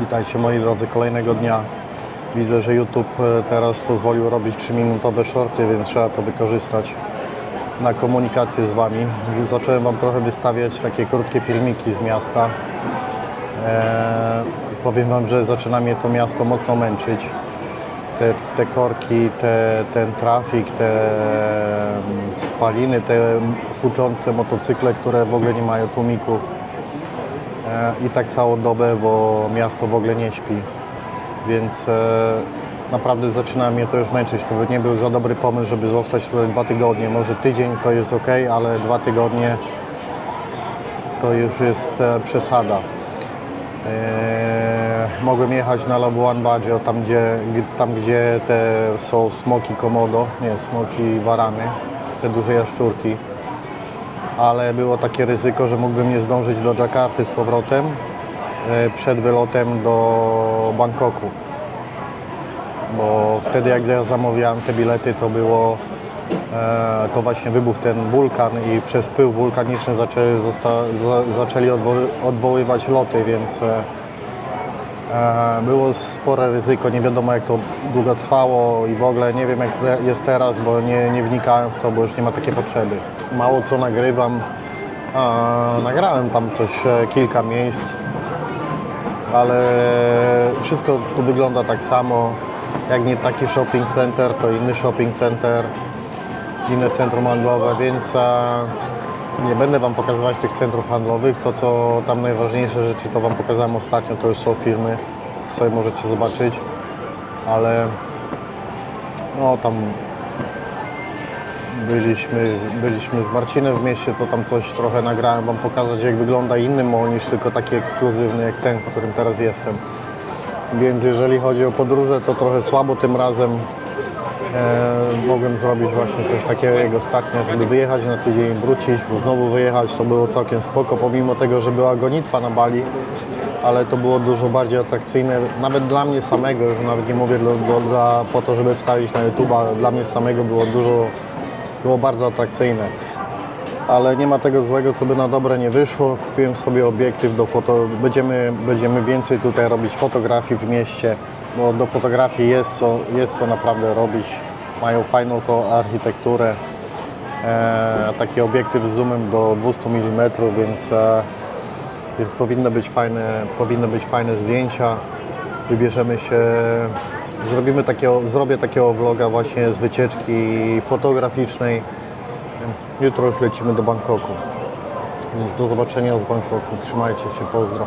Witajcie moi drodzy kolejnego dnia. Widzę, że YouTube e, teraz pozwolił robić 3-minutowe shorty, więc trzeba to wykorzystać na komunikację z Wami. Zacząłem Wam trochę wystawiać takie krótkie filmiki z miasta. Eee, powiem Wam, że zaczyna mnie to miasto mocno męczyć. Te, te korki, te, ten trafik, te mm, spaliny, te huczące motocykle, które w ogóle nie mają tłumików. E, i tak całą dobę, bo miasto w ogóle nie śpi. Więc e, naprawdę zaczyna mnie to już męczyć. To nie był za dobry pomysł, żeby zostać tutaj dwa tygodnie. Może tydzień to jest ok, ale dwa tygodnie to już jest e, przesada. Mogłem jechać na Labuan Baggio, tam gdzie, tam gdzie te są smoki komodo, nie, smoki warany, te duże jaszczurki ale było takie ryzyko, że mógłbym nie zdążyć do Jakarty z powrotem e, przed wylotem do Bangkoku. Bo wtedy jak ja zamawiałem te bilety, to było e, to właśnie wybuchł ten wulkan i przez pył wulkaniczny zaczęli, odwoływać loty, więc e, było spore ryzyko, nie wiadomo jak to długo trwało i w ogóle nie wiem jak jest teraz, bo nie, nie wnikałem w to, bo już nie ma takiej potrzeby. Mało co nagrywam, e, nagrałem tam coś, e, kilka miejsc, ale wszystko tu wygląda tak samo. Jak nie taki shopping center, to inny shopping center, inne centrum handlowe, więc e, nie będę Wam pokazywać tych centrów handlowych. To, co tam najważniejsze rzeczy, to Wam pokazałem ostatnio, to już są filmy, sobie możecie zobaczyć, ale no tam byliśmy, byliśmy z Marcinem w mieście, to tam coś trochę nagrałem Wam pokazać, jak wygląda inny mall niż tylko taki ekskluzywny jak ten, w którym teraz jestem. Więc jeżeli chodzi o podróże, to trochę słabo tym razem. E, mogłem zrobić właśnie coś takiego ostatnio, żeby wyjechać na tydzień, wrócić, znowu wyjechać, to było całkiem spoko, pomimo tego, że była gonitwa na Bali, ale to było dużo bardziej atrakcyjne, nawet dla mnie samego, już nawet nie mówię dla, po to, żeby wstawić na YouTube, ale dla mnie samego było dużo, było bardzo atrakcyjne. Ale nie ma tego złego, co by na dobre nie wyszło. Kupiłem sobie obiektyw do foto. Będziemy, będziemy więcej tutaj robić fotografii w mieście, bo do fotografii jest co, jest co naprawdę robić. Mają fajną tą architekturę. E, taki obiektyw z zoomem do 200 mm, więc, e, więc powinno być fajne, powinny być fajne zdjęcia. Wybierzemy się, zrobimy takiego, zrobię takiego vloga właśnie z wycieczki fotograficznej. Jutro już lecimy do Bangkoku. Więc do zobaczenia z Bangkoku. Trzymajcie się, pozdro.